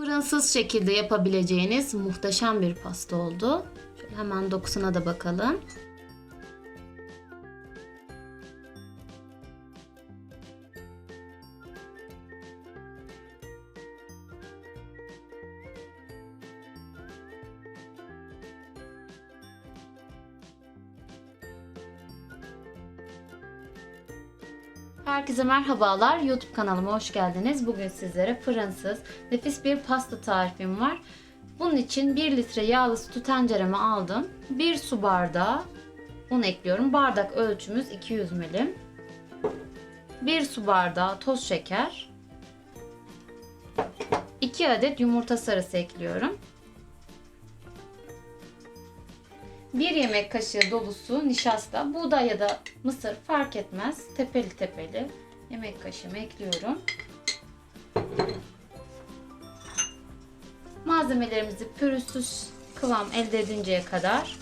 Fırınsız şekilde yapabileceğiniz muhteşem bir pasta oldu. Şöyle hemen dokusuna da bakalım. Herkese merhabalar. YouTube kanalıma hoş geldiniz. Bugün sizlere fırınsız nefis bir pasta tarifim var. Bunun için 1 litre yağlı sütü tencereme aldım. 1 su bardağı un ekliyorum. Bardak ölçümüz 200 milim. 1 su bardağı toz şeker. 2 adet yumurta sarısı ekliyorum. 1 yemek kaşığı dolusu nişasta, buğday ya da mısır fark etmez. Tepeli tepeli yemek kaşığımı ekliyorum. Malzemelerimizi pürüzsüz kıvam elde edinceye kadar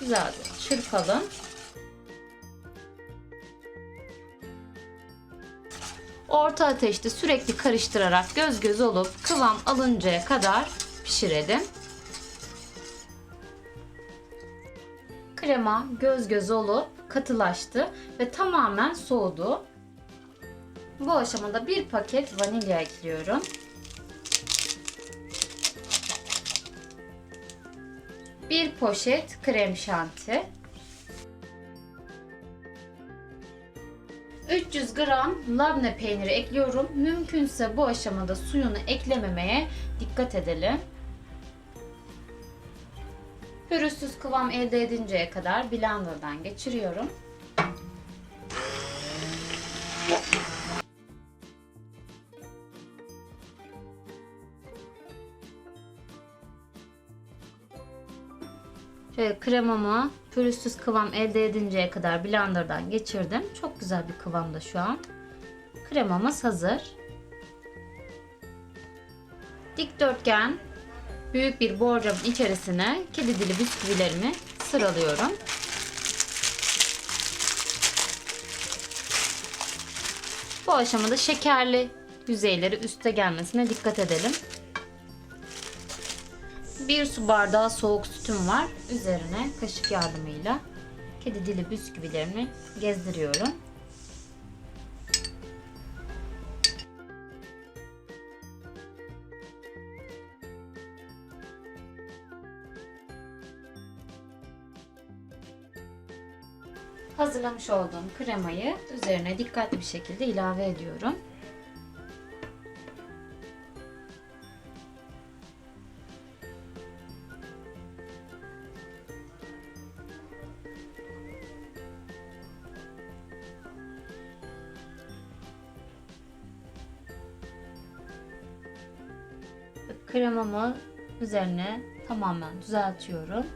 güzelce çırpalım. Orta ateşte sürekli karıştırarak göz göz olup kıvam alıncaya kadar pişirelim. Krema göz göz olup katılaştı ve tamamen soğudu. Bu aşamada bir paket vanilya ekliyorum. Bir poşet krem şanti. 300 gram labne peyniri ekliyorum. Mümkünse bu aşamada suyunu eklememeye dikkat edelim. Pürüzsüz kıvam elde edinceye kadar blenderdan geçiriyorum. Şöyle kremamı pürüzsüz kıvam elde edinceye kadar blenderdan geçirdim. Çok güzel bir kıvamda şu an. Kremamız hazır. Dikdörtgen büyük bir borcamın içerisine kedi dili bisküvilerimi sıralıyorum. Bu aşamada şekerli yüzeyleri üste gelmesine dikkat edelim. Bir su bardağı soğuk sütüm var. Üzerine kaşık yardımıyla kedi dili bisküvilerimi gezdiriyorum. Hazırlamış olduğum kremayı üzerine dikkatli bir şekilde ilave ediyorum. Kremamı üzerine tamamen düzeltiyorum.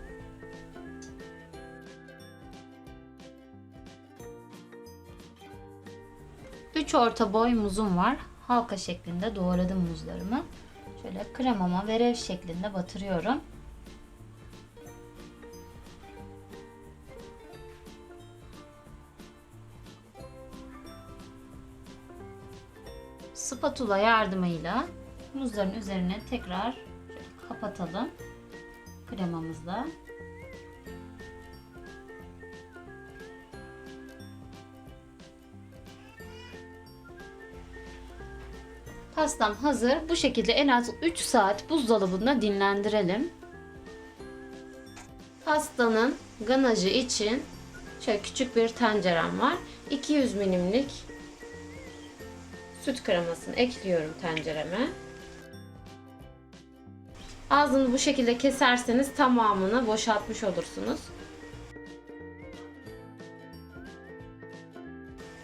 3 orta boy muzum var. Halka şeklinde doğradım muzlarımı. Şöyle kremama verev şeklinde batırıyorum. Spatula yardımıyla muzların üzerine tekrar kapatalım kremamızla. Pastam hazır. Bu şekilde en az 3 saat buzdolabında dinlendirelim. Pastanın ganajı için şöyle küçük bir tencerem var. 200 milimlik süt kremasını ekliyorum tencereme. Ağzını bu şekilde keserseniz tamamını boşaltmış olursunuz.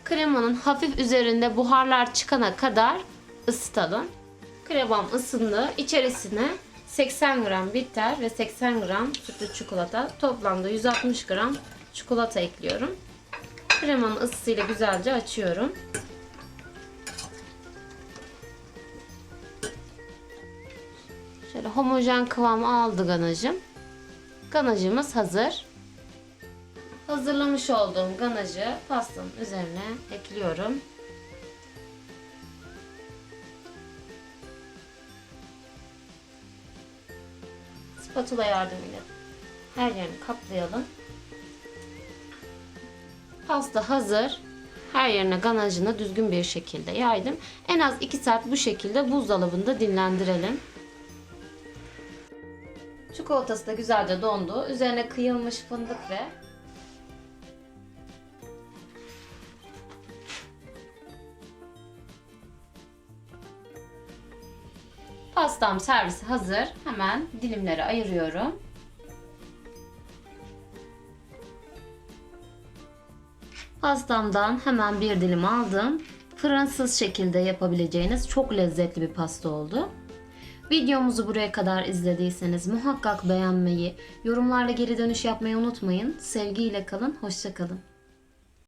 Kremanın hafif üzerinde buharlar çıkana kadar ısıtalım. Kremam ısındı. İçerisine 80 gram bitter ve 80 gram sütlü çikolata toplamda 160 gram çikolata ekliyorum. Kremanın ısısıyla güzelce açıyorum. Şöyle homojen kıvam aldı ganajım. Ganajımız hazır. Hazırlamış olduğum ganajı pastanın üzerine ekliyorum. Spatula yardımıyla her yerini kaplayalım. Pasta hazır. Her yerine ganajını düzgün bir şekilde yaydım. En az 2 saat bu şekilde buzdolabında dinlendirelim. Çikolatası da güzelce dondu. Üzerine kıyılmış fındık ve pastam servisi hazır. Hemen dilimleri ayırıyorum. Pastamdan hemen bir dilim aldım. Fırınsız şekilde yapabileceğiniz çok lezzetli bir pasta oldu. Videomuzu buraya kadar izlediyseniz muhakkak beğenmeyi, yorumlarla geri dönüş yapmayı unutmayın. Sevgiyle kalın, hoşça kalın.